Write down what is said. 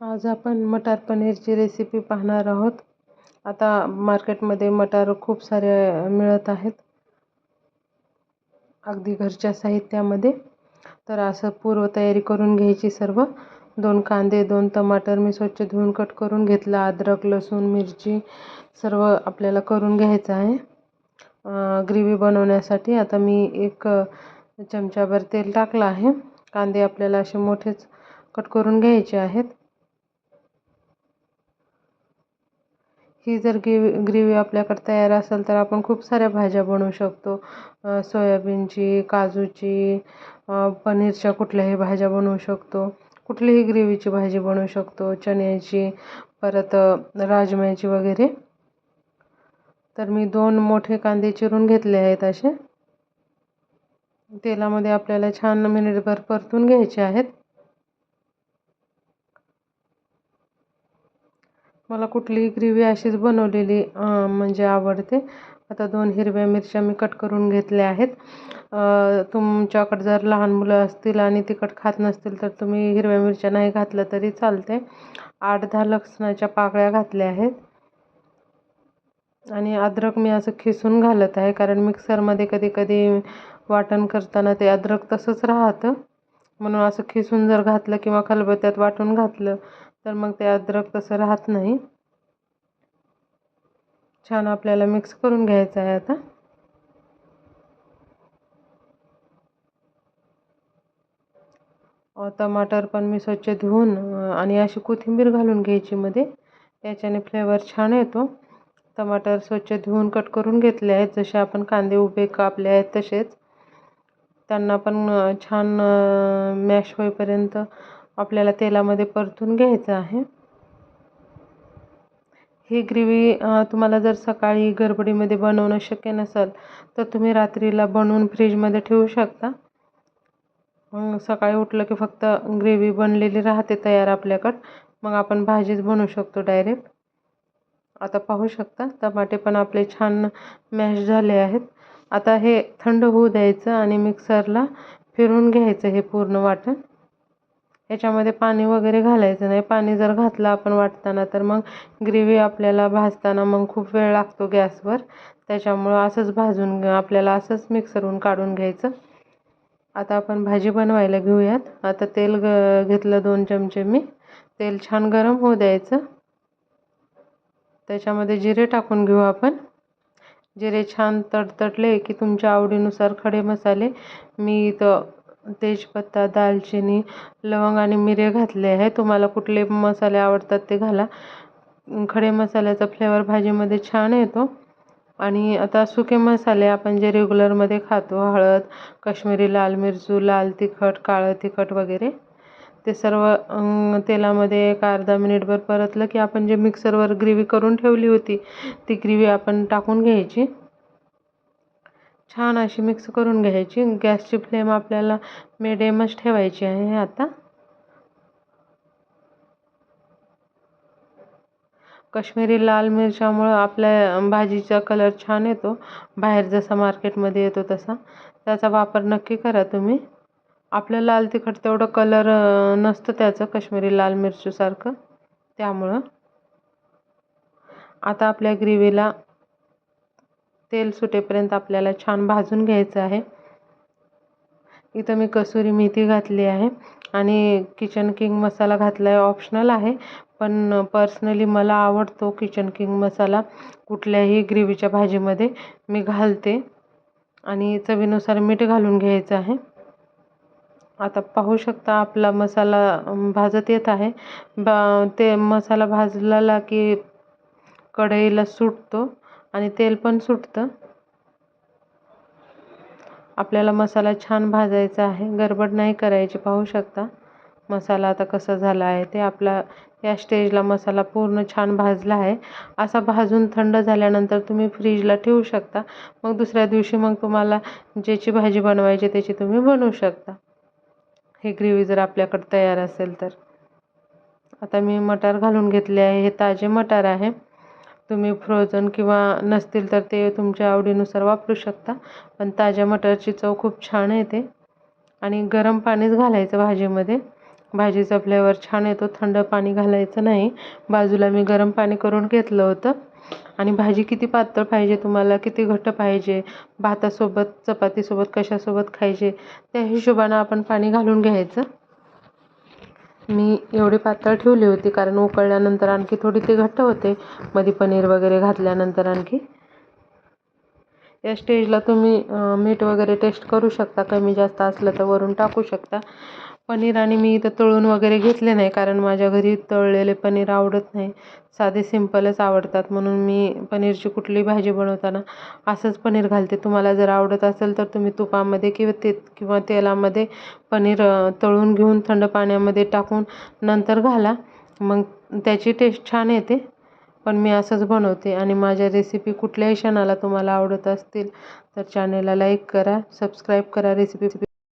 आज आपण मटार पनीरची रेसिपी पाहणार आहोत. आता मार्केटमध्ये मटार खूप सारे मिळत आहेत. अगदी घरच्या साहित्यामध्ये. तर असं पूर्वतयारी करून घ्यायची सर्व. दोन कांदे दोन टमाटर मी स्वच्छ धुवून कट करून घेतलं. अद्रक लसूण मिरची सर्व आपल्याला करून घ्यायचं आहे. ग्रेव्ही बनवण्यासाठी आता मी एक चमचाभर तेल टाकलं आहे. कांदे आपल्याला असे मोठेच कट करून घ्यायचे आहेत. ही जर ग्रेव्ही ग्रेवी आपल्याकडे तयार असेल तर आपण खूप साऱ्या भाज्या बनवू शकतो. सोयाबीनची काजूची पनीरच्या कुठल्याही भाज्या बनवू शकतो. कुठलीही ग्रेव्हीची भाजी बनवू शकतो. चण्याची परत राजम्याची वगैरे. तर मी दोन मोठे कांदे चिरून घेतले आहेत असे. तेलामध्ये आपल्याला छान मिनिटभर परतून घ्यायचे आहेत. मला कुठलीही ग्रेव्ही अशीच बनवलेली म्हणजे आवडते. आता दोन हिरव्या मिरच्या मी कट करून घेतल्या आहेत. तुमच्याकडे जर लहान मुलं असतील आणि तिखट खात नसतील तर तुम्ही हिरव्या मिरच्या नाही घातल्या तरी चालते आठ दहा लसणाच्या पाकळ्या घातल्या आहेत. आणि अद्रक मी असं खिसून घालत आहे कारण मिक्सरमध्ये कधी कधी वाटण करताना ते अद्रक तसंच राहतं. म्हणून असं खिसून जर घातलं किंवा खलबत्त्यात वाटून घातलं तर मग ते अद्रक तसं राहत नाही. छान आपल्याला मिक्स करून घ्यायचं आहे आता. टमाटर पण मी स्वच्छ धुवून आणि अशी कोथिंबीर घालून घ्यायची मध्ये. त्याच्याने फ्लेवर छान येतो. टमाटर स्वच्छ धुवून कट करून घेतले आहेत. जसे आपण कांदे उभे कापले आहेत तसेच. त्यांना पण छान मॅश होईपर्यंत आपल्याला तेलामध्ये परतून घ्यायचं आहे. ही ग्रेव्ही तुम्हाला जर सकाळी गडबडीमध्ये बनवणं शक्य नसेल तर तुम्ही रात्रीला बनवून फ्रीजमध्ये ठेवू शकता. मग सकाळी उठलं की फक्त ग्रेव्ही बनलेली राहते तयार आपल्याकडं. मग आपण भाजीच बनवू शकतो डायरेक्ट. आता पाहू शकता टमाटे पण आपले छान मॅश झाले आहेत. आता हे थंड होऊ द्यायचं आणि मिक्सरला फिरून घ्यायचं हे पूर्ण वाटण. याच्यामध्ये पाणी वगैरे घालायचं नाही. पाणी जर घातलं आपण वाटताना तर मग ग्रेव्ही आपल्याला भाजताना मग खूप वेळ लागतो गॅसवर. त्याच्यामुळं असंच भाजून आपल्याला असंच मिक्सरहून काढून घ्यायचं. आता आपण भाजी बनवायला घेऊयात. आता तेल ग घेतलं दोन चमचे मी. तेल छान गरम होऊ द्यायचं. त्याच्यामध्ये जिरे टाकून घेऊ आपण. जिरे छान तडतडले की तुमच्या आवडीनुसार खडे मसाले मी इथं तेजपत्ता दालचिनी लवंग आणि मिरे घातले आहे. तुम्हाला कुठले मसाले आवडतात ते घाला. खडे मसाल्याचा फ्लेवर भाजीमध्ये छान येतो. आणि आता सुके मसाले आपण जे रेग्युलरमध्ये खातो हळद काश्मीरी लाल मिरचू लाल तिखट काळं तिखट वगैरे ते सर्व तेलामध्ये एक अर्धा मिनिटभर परतलं की आपण जे मिक्सरवर ग्रेव्ही करून ठेवली होती ती ग्रेव्ही आपण टाकून घ्यायची. छान अशी मिक्स करून घ्यायची. गॅसची फ्लेम आपल्याला मिडियमच ठेवायची आहे आता. कश्मीरी लाल मिरच्यामुळं आपल्या भाजीचा कलर छान येतो. बाहेर जसा मार्केटमध्ये येतो तसा. त्याचा वापर नक्की करा तुम्ही. आपलं लाल तिखट तेवढं कलर नसतं त्याचं कश्मीरी लाल मिरचीसारखं. त्यामुळं. आता आपल्या ग्रेव्हीला तेल सुटेपर्यंत आपल्याला छान भाजून घ्यायचं आहे. इथं मी कसुरी मेथी घातली आहे आणि किचन किंग मसाला घातला आहे ऑप्शनल आहे. पण पर्सनली मला आवडतो किचन किंग मसाला कुठल्याही ग्रेव्हीच्या भाजीमध्ये. मी घालते आणि चवीनुसार मीठ घालून घ्यायचं आहे. आता पाहू शकता आपला मसाला भाजत येत आहे. बा ते मसाला भाजलेला की कढईला सुटतो. आणि तेल पण सुटतं. आपल्याला मसाला छान भाजायचा आहे. गडबड नाही करायची पाहू शकता. मसाला आता कसा झाला आहे ते आपला या स्टेजला मसाला पूर्ण छान भाजला आहे. असा भाजून थंड झाल्यानंतर तुम्ही फ्रीजला ठेवू शकता. मग दुसऱ्या दिवशी मग तुम्हाला ज्याची भाजी बनवायची त्याची तुम्ही बनवू शकता. हे ग्रेव्ही जर आपल्याकडे तयार असेल तर. आता मी मटार घालून घेतले आहे. हे ताजे मटार आहे. तुम्ही फ्रोझन किंवा नसतील तर ते तुमच्या आवडीनुसार वापरू शकता. पण ताज्या मटारची चव खूप छान येते. आणि गरम पाणीच घालायचं भाजीमध्ये. भाजीचा फ्लेवर छान येतो थंड पाणी घालायचं नाही. बाजूला मी गरम पाणी करून घेतलं होतं. आणि भाजी किती पातळ पाहिजे तुम्हाला किती घट्ट पाहिजे भातासोबत चपातीसोबत कशासोबत खायचे त्या हिशोबानं आपण पाणी घालून घ्यायचं. मी एवढी पातळ ठेवली होती कारण उकळल्यानंतर आणखी थोडी ती घट्ट होते. मध्ये पनीर वगैरे घातल्यानंतर आणखी. या स्टेजला तुम्ही मीठ वगैरे टेस्ट करू शकता. कमी जास्त असलं तर वरून टाकू शकता. पनीर आणि मी इथं तळून वगैरे घेतले नाही कारण माझ्या घरी तळलेले पनीर आवडत नाही. साधे सिंपलच आवडतात म्हणून मी पनीरची कुठली भाजी बनवताना असंच पनीर घालते. तुम्हाला जर आवडत असेल तर तुम्ही तुपामध्ये किंवा ते किंवा तेलामध्ये पनीर तळून घेऊन थंड पाण्यामध्ये टाकून नंतर घाला. मग त्याची टेस्ट छान येते. पण मी असंच बनवते आणि माझ्या रेसिपी कुठल्याही क्षणाला तुम्हाला आवडत असतील तर चॅनेलला लाईक करा सबस्क्राईब करा रेसिपी